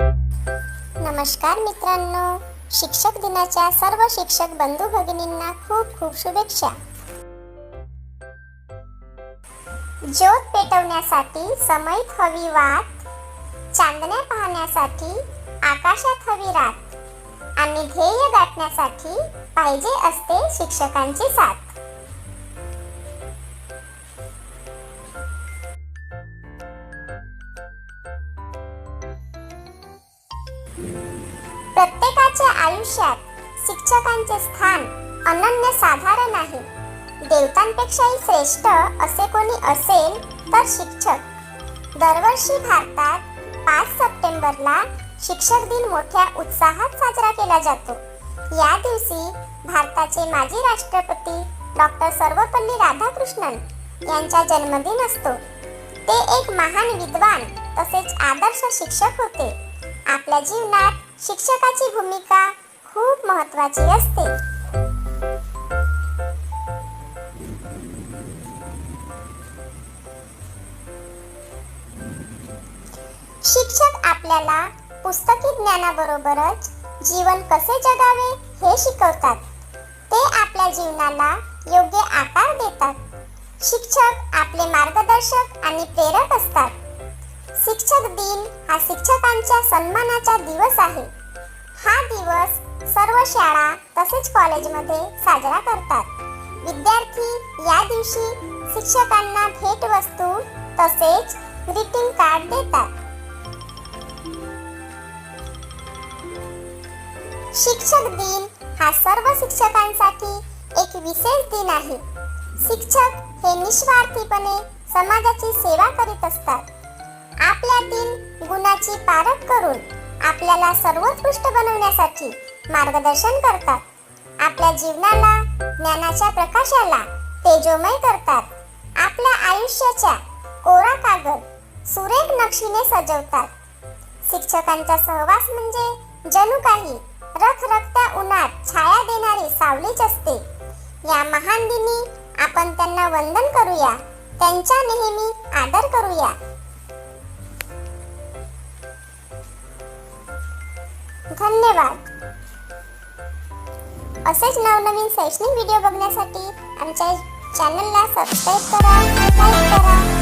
नमस्कार मित्रांनो. शिक्षक दिनाच्या सर्व शिक्षक बंधू भगिनींना खूप खूप शुभेच्छा. ज्योत पेटवण्यासाठी समयत हवी वाट चांदण्या पाहण्यासाठी आकाशात हवी रात आणि ध्येय गाठण्यासाठी पाहिजे असते शिक्षकांची साथ. प्रत्येकाच्या आयुष्यात शिक्षकांचे स्थान अनन्य साधारण आहे देवतांपेक्षाही श्रेष्ठ असे कोणी असेल तर शिक्षक. दरवर्षी भारतात पाच सप्टेंबरला शिक्षक दिन मोठ्या उत्साहात साजरा केला जातो. या दिवशी भारताचे माजी राष्ट्रपती डॉक्टर सर्वपल्ली राधाकृष्णन यांचा जन्मदिन असतो. ते एक महान विद्वान तसेच आदर्श शिक्षक होते. आपल्या जीवनात शिक्षकाची भूमिका खूप महत्वाची असते. शिक्षक आपल्याला पुस्तकी ज्ञानाबरोबरच जीवन कसे जगावे हे शिकवतात. ते आपल्या जीवनाला योग्य आकार देतात. शिक्षक आपले मार्गदर्शक आणि प्रेरक असतात. शिक्षक दिन हा शिक्षकांच्या सन्मानाचा दिवस आहे. हा दिवस सर्व शाळा तसेच कॉलेजमध्ये साजरा करतात. विद्यार्थी या दिवशी शिक्षकांना भेटवस्तू तसेच ग्रीटिंग कार्ड देतात. शिक्षक दिन हा सर्व शिक्षकांसाठी एक विशेष दिन आहे. शिक्षक हे निस्वार्थीपणे समाजाची सेवा करीत असतात. आपल्यातील गुणाची पारख करून आपल्याला सर्वोत्कृष्ट बनवण्यासाठी मार्गदर्शन करतात. आपल्या जीवनाला ज्ञानाच्या प्रकाशाला तेजोमय करतात. आपल्या आयुष्याच्या कोरा कागद सुरेख नक्षीने सजवतात. शिक्षकांचा सहवास म्हणजे जणू काही रखरखत्या उन्हात छाया देणारी सावलीच असते. या महान दिनी आपण त्यांना वंदन करूया त्यांचा नेहमी आदर करूया. धन्यवाद. असेच नवनवीन शैक्षणिक व्हिडिओ बघण्यासाठी आमच्या चॅनलला सबस्क्राईब करा लाईक करा.